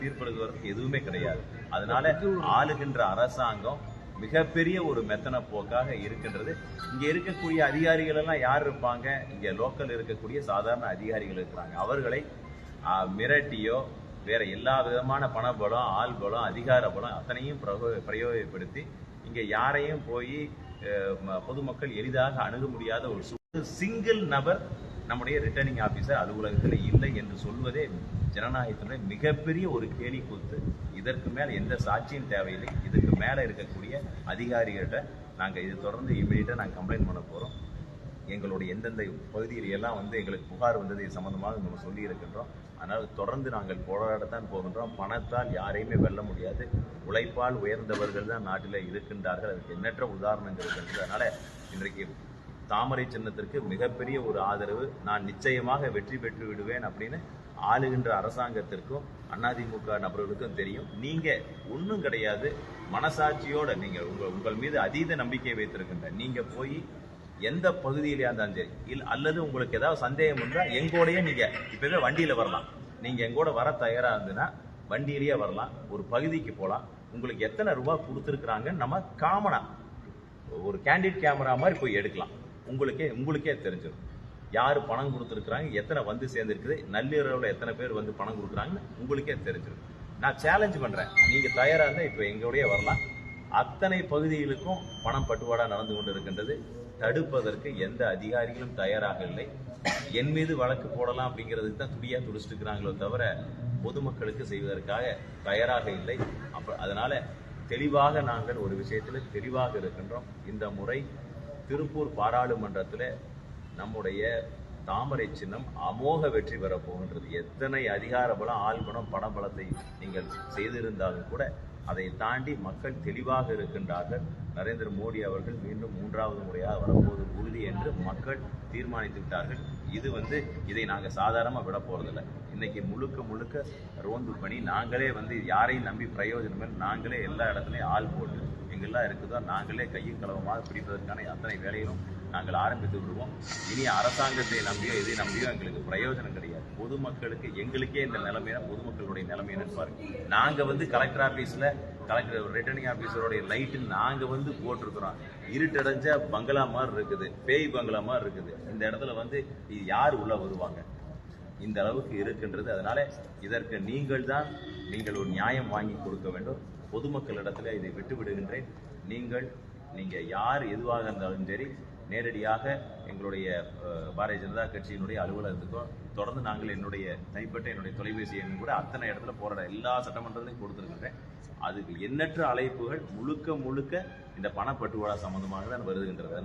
தீர்ப்பெழுதுவதற்கு எதுவுமே கிடையாது. அதனால ஆளுகின்ற அரசாங்கம் மிகப்பெரிய ஒரு மெத்தன போக்காக இருக்கின்றது. இங்க இருக்கக்கூடிய அதிகாரிகள் எல்லாம் யார் இருப்பாங்க? இங்க லோக்கல் இருக்கக்கூடிய சாதாரண அதிகாரிகள் இருக்கிறாங்க. அவர்களை மிரட்டியோ வேற எல்லா விதமான பணபலம் ஆள் பலம் அதிகார பலம் அத்தனையும் பிரயோகப்படுத்தி இங்க யாரையும் போய் பொதுமக்கள் எளிதாக அணுக முடியாத ஒரு சிங்கிள் நபர் நம்முடைய ரிட்டர்னிங் ஆபீசர் அலுவலகத்தில் இல்லை என்று சொல்வதே ஜனநாயகத்தினுடைய மிகப்பெரிய ஒரு கேலி கூத்து. இதற்கு மேல எந்த சாட்சியும் தேவையில்லை. இதுக்கு மேல இருக்கக்கூடிய அதிகாரிகள்கிட்ட நாங்க இது தொடர்ந்து இமீடியட்டா நாங்க கம்ப்ளைண்ட் பண்ண போறோம். எங்களுடைய எந்தெந்த பகுதியில் எல்லாம் வந்து எங்களுக்கு புகார் வந்தது இது சம்பந்தமாக நம்ம சொல்லி இருக்கின்றோம். அதனால் தொடர்ந்து நாங்கள் போராடத்தான் போகின்றோம். பணத்தால் யாரையுமே வெல்ல முடியாது. உழைப்பால் உயர்ந்தவர்கள் தான் நாட்டில் இருக்கின்றார்கள். அதுக்கு எண்ணற்ற உதாரணங்கள் இருக்கின்றது. அதனால் இன்றைக்கு தாமரை சின்னத்திற்கு மிகப்பெரிய ஒரு ஆதரவு. நான் நிச்சயமாக வெற்றி பெற்று விடுவேன் அப்படின்னு ஆளுகின்ற அரசாங்கத்திற்கும் அதிமுக நபர்களுக்கும் தெரியும். நீங்க ஒன்றும் கிடையாது. மனசாட்சியோட நீங்க உங்கள் உங்கள் மீது அதீத நம்பிக்கை வைத்திருக்கின்ற நீங்க போய் எந்த பகுதியிலேயா இருந்தாலும் சரி இல்லை அல்லது உங்களுக்கு ஏதாவது சந்தேகம் இருந்தால் எங்கூடயே நீங்க இப்பவே வண்டியில வரலாம். நீங்க எங்கூட வர தயாரா இருந்துன்னா வண்டியிலேயே வரலாம். ஒரு பகுதிக்கு போகலாம் உங்களுக்கு எத்தனை ரூபா கொடுத்துருக்குறாங்கன்னு நம்ம காமனா ஒரு கேண்டிட் கேமரா மாதிரி போய் எடுக்கலாம். உங்களுக்கே உங்களுக்கே தெரிஞ்சிடும் யார் பணம் கொடுத்துருக்குறாங்க எத்தனை வந்து சேர்ந்துருக்குது நள்ளிரவில் எத்தனை பேர் வந்து பணம் கொடுக்குறாங்கன்னு உங்களுக்கே தெரிஞ்சிடும் நான் சேலஞ்ச் பண்ணுறேன் நீங்கள் தயாராக இருந்தால் இப்போ எங்களுடைய வரலாம். அத்தனை பகுதிகளுக்கும் பணம் பட்டுவாடா நடந்து கொண்டு இருக்கின்றது தடுப்பதற்கு எந்த அதிகாரிகளும் தயாராக இல்லை. என் மீது வழக்கு போடலாம் அப்படிங்கிறதுக்கு தான் துடியாக துடிச்சிட்டு இருக்கிறாங்களோ தவிர பொதுமக்களுக்கு செய்வதற்காக தயாராக இல்லை. அப்போ அதனால் தெளிவாக நாங்கள் ஒரு விஷயத்தில் தெளிவாக இருக்கின்றோம். இந்த முறை திருப்பூர் பாராளுமன்றத்தில் நம்முடைய தாமரை சின்னம் அமோக வெற்றி பெற போகின்றது. எத்தனை அதிகார பலம் ஆள் பணபலத்தை நீங்கள் செய்திருந்தாலும் கூட அதை தாண்டி மக்கள் தெளிவாக இருக்கின்றார்கள். நரேந்திர மோடி அவர்கள் மீண்டும் மூன்றாவது முறையாக வரப்போவது உறுதி என்று மக்கள் தீர்மானித்து விட்டார்கள். இது வந்து இதை நாங்கள் சாதாரணமாக விட போகிறதில்ல இன்னைக்கு முழுக்க முழுக்க ரோந்து பணி நாங்களே வந்து யாரையும் நம்பி பிரயோஜனம் நாங்களே எல்லா இடத்துலையும் ஆள் போட்டு எங்கெல்லாம் இருக்குதோ நாங்களே கையும் கலவமாக பிடிப்பதற்கான அத்தனை வேலையிலும் நாங்கள் ஆரம்பித்து விடுவோம். இனி அரசாங்கத்தை நம்பியோ இதை நம்பியோ எங்களுக்கு பிரயோஜனம் கிடையாது. பொதுமக்களுக்கு எங்களுக்கே இந்த நிலைமைனா பொதுமக்களுடைய நிலைமை என்னன்னு பாருங்க. நாங்கள் வந்து கலெக்டர் ஆஃபீஸில் கலெக்டர் ரிட்டர்னிங் ஆஃபீஸருடைய லைட்டு நாங்கள் வந்து போட்டிருக்கிறோம். இருட்டடைஞ்ச பங்களா மாதிரி இருக்குது. பேய் பங்களா மாதிரி இருக்குது. இந்த இடத்துல வந்து இது யார் உள்ளே வருவாங்க? இந்த அளவுக்கு இருக்கின்றது. அதனால இதற்கு நீங்கள் தான் நீங்கள் ஒரு நியாயம் வாங்கி கொடுக்க வேண்டும். பொதுமக்களிடத்தில் இதை விட்டு விடுகின்றேன் நீங்கள் நீங்கள் யார் எதுவாக இருந்தாலும் சரி நேரடியாக எங்களுடைய பாரதிய ஜனதா கட்சியினுடைய அலுவலகத்துக்கோ தொடர்ந்து நாங்கள் என்னுடைய தனிப்பட்ட என்னுடைய தொலைபேசி எண் கூட அத்தனை இடத்துல போராட எல்லா சட்டமன்றத்திலையும் கொடுத்துருக்கின்றேன். அதுக்கு எண்ணற்ற அழைப்புகள் முழுக்க முழுக்க இந்த பணப்பட்டுவாடா சம்பந்தமாக தான் வருகின்றது